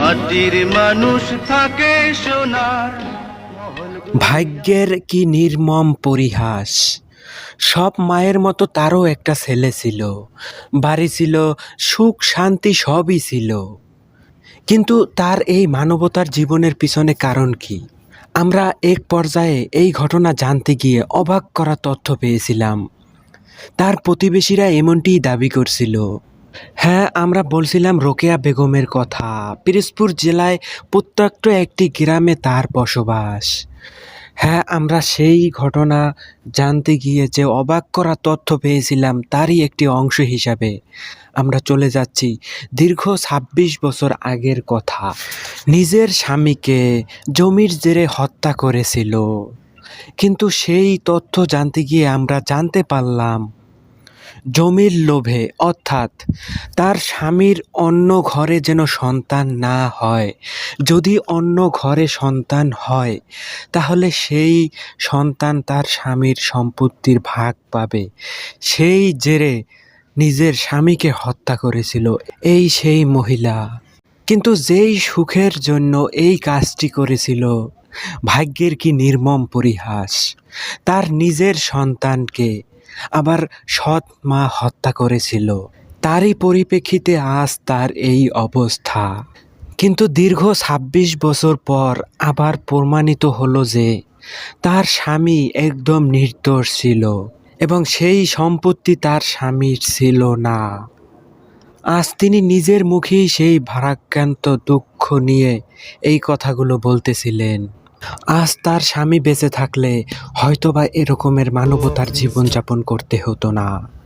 মাটির মানুষ থাকে সোনার ভাগ্যের কি নির্মম পরিহাস। সব মায়ের মতো তারও একটা ছেলে ছিল। বাড়ি ছিল, সুখ, শান্তি সবই ছিল। কিন্তু তার এই মানবতার জীবনের পিছনে কারণ কি? আমরা এক পর্যায়ে এই ঘটনা জানতে গিয়ে অবাক করা তথ্য পেয়েছিলাম। তার প্রতিবেশীরা এমনটিই দাবি করছিল হ্যাঁ আমরা বলছিলাম রোকেয়া বেগমের কথা। পিরোজপুর জেলায় প্রত্যন্ত একটি গ্রামে তার বসবাস। হ্যাঁ আমরা সেই ঘটনা জানতে গিয়ে যে অবাক করা তথ্য পেয়েছিলাম তারই একটি অংশ হিসাবে। আমরা চলে যাচ্ছি দীর্ঘ ছাব্বিশ বছর আগের কথা। নিজের স্বামীকে জমির জেরে হত্যা করেছিল। কিন্তু সেই তথ্য জানতে গিয়ে আমরা জানতে পারলাম জমির লোভে, অর্থাৎ তার স্বামীর অন্য ঘরে যেন সন্তান না হয়। যদি অন্য ঘরে সন্তান হয়, তাহলে সেই সন্তান তার স্বামীর সম্পত্তির ভাগ পাবে। সেই জেরে নিজের স্বামীকে হত্যা করেছিল এই সেই মহিলা। কিন্তু যেই সুখের জন্য এই কাজটি করেছিল, ভাগ্যের কি নির্মম পরিহাস? তার নিজের সন্তানকে আবার সৎ মা হত্যা করেছিল। তারই পরিপ্রেক্ষিতে আজ তার এই অবস্থা। কিন্তু দীর্ঘ ছাব্বিশ বছর পর আবার প্রমাণিত হলো যে তার স্বামী একদম নির্দোষ ছিল এবং সেই সম্পত্তি তার স্বামীর ছিল না। আজ তিনি নিজের মুখেই সেই ভারাক্রান্ত দুঃখ নিয়ে এই কথাগুলো বলতেছিলেন। আজ তার স্বামী বেঁচে থাকলে হয়তোবা এরকমের মানবতার জীবনযাপন করতে হতো না।